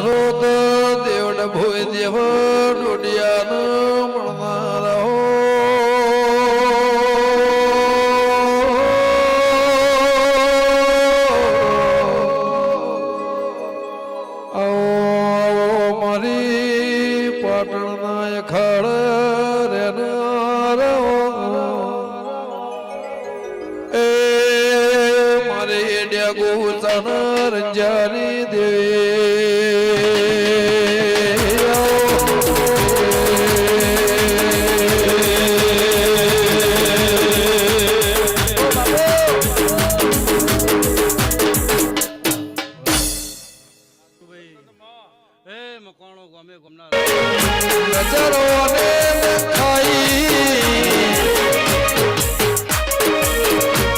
સ્ત્રોત દેવડ ભોય દેવ ડોડિયાન गुमना नज़रों ने दिखाई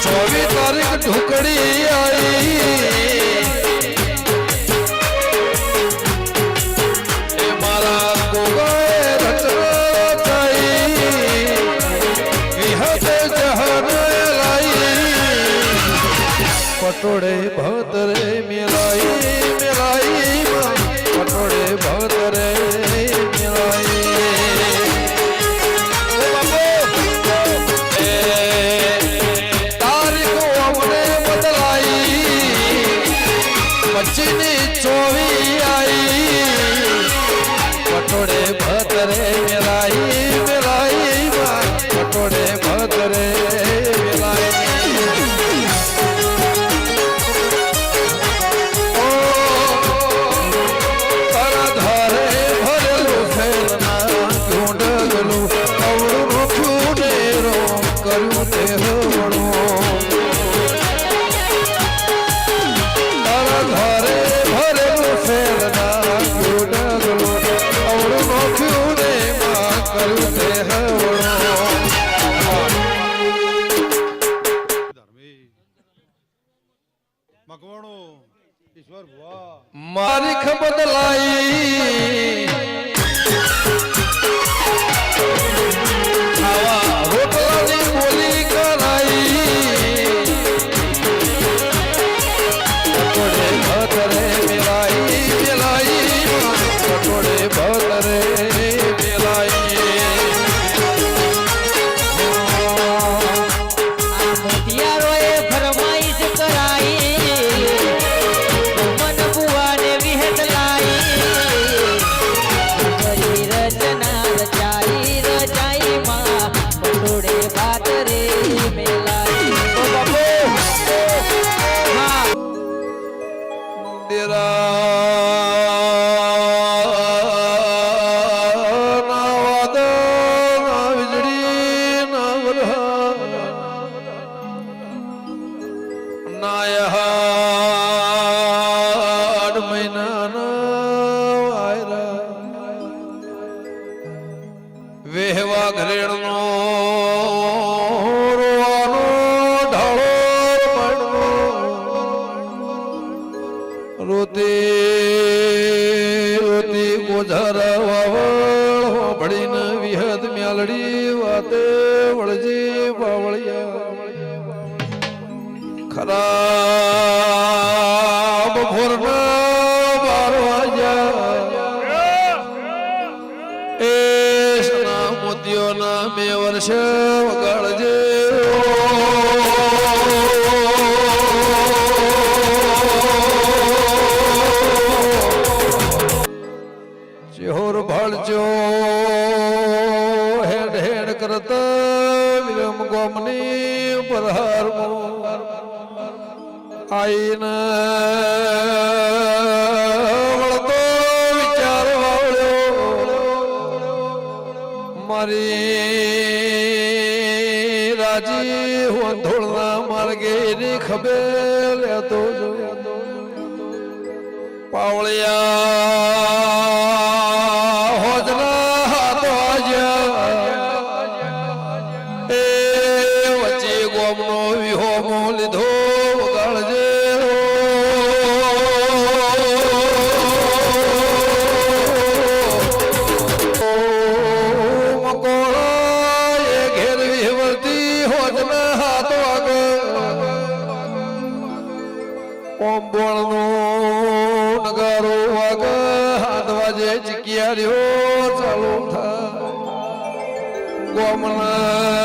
चौबीस तारीख ढुकड़ी आई पटोड़े भदरे मिलाई मिलाई રચના થઈ વિહત જહન લાઈ પટોળે ભતરે મેલાઈ કર્યું તે હવણો. તારા ધારે ભરેલું ફેલના ઢૂંઢગલું અવળું રોખ્યું ને માં કર્યું તે હવણો. ધર્મી ઈશ્વર મારી ખબર આવા વાવળ ભળીને વિહદ મ્યાલડી વાતે વળજી બાવળિયા ખરાબ ભોરના એ સના મોતીઓના બે વર્ષ વગાડજે. વિરમ ગોમની પરહાર આઈને વળતો વિચાર મારી રાજી હોંધોળના માર્ગે ની ખબે લેતો જો. પાવળિયા ગોમનો વિહોમો લીધો આગળ ઓમ બોળનો નગારો વાગે વાજે ચિકિયારીઓ ચાલુ થાય. ગોમના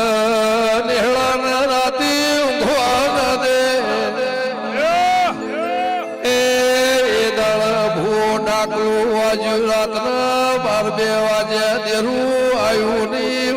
I will ayuni.